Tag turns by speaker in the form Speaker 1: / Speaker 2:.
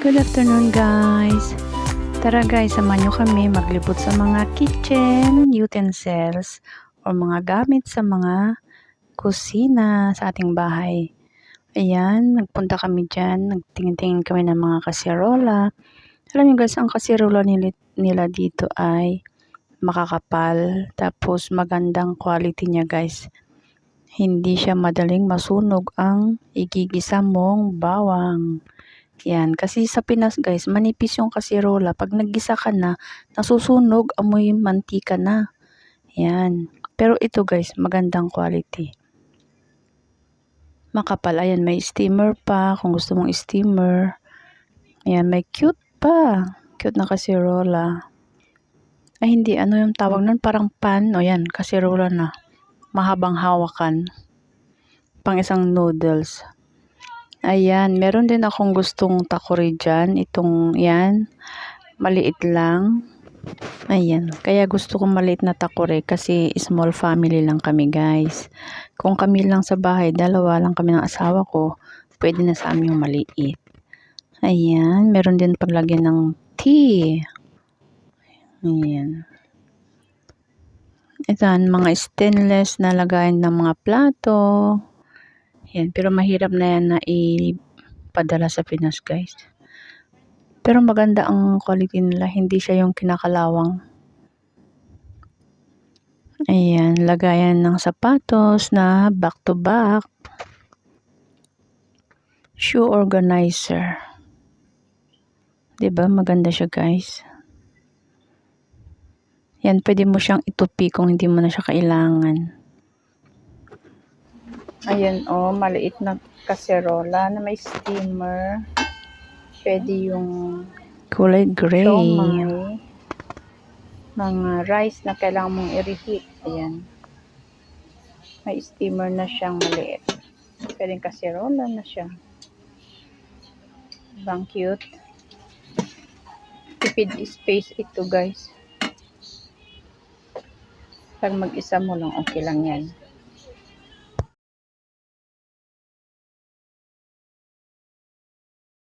Speaker 1: Good afternoon guys! Tara guys, samahan nyo kami maglibot sa mga kitchen utensils o mga gamit sa mga kusina sa ating bahay. Ayan, nagpunta kami dyan, nagtingin-tingin kami ng mga kasirola. Alam nyo guys, ang kasirola nila, nila dito ay makakapal, tapos magandang quality niya guys. Hindi siya madaling masunog ang igigisa mong bawang. Yan, kasi sa Pinas guys, manipis yung kasirola. Pag naggisa ka na, nasusunog, amoy mantika na. Yan. Pero ito guys, magandang quality. Makapal. Ayan, may steamer pa. Kung gusto mong steamer. Ayan, may cute pa. Cute na kasirola. Ay, hindi. Ano yung tawag nun? Parang pan. O yan, kasirola na. Mahabang hawakan. Pang isang noodles. Ayan, meron din akong gustong takori dyan. Itong, yan, maliit lang. Ayan, kaya gusto kong maliit na takore kasi small family lang kami guys. Kung kami lang sa bahay, dalawa lang kami ng asawa ko, pwede na sa amin yung maliit. Ayan, meron din paglagyan ng tea. Ayan. Ito, mga stainless na lagayan ng mga plato. Yan, pero mahirap na yan na ipadala sa Pinas, guys. Pero maganda ang quality nila, hindi siya yung kinakalawang. Ayan, lagayan ng sapatos na back to back. Shoe organizer. 'Di ba Maganda siya, guys. Yan, pwede mo siyang itupi kung hindi mo na siya kailangan. Ayan o, oh, maliit na kaserola na may steamer. Pwede yung kulay gray. Siomay. Mga rice na kailangan mong i-reheat. Ayan. May steamer na siyang maliit. Pwede kaserola na siya. Bang cute. Tipid space ito guys. Pag mag-isa mo lang, okay lang yan.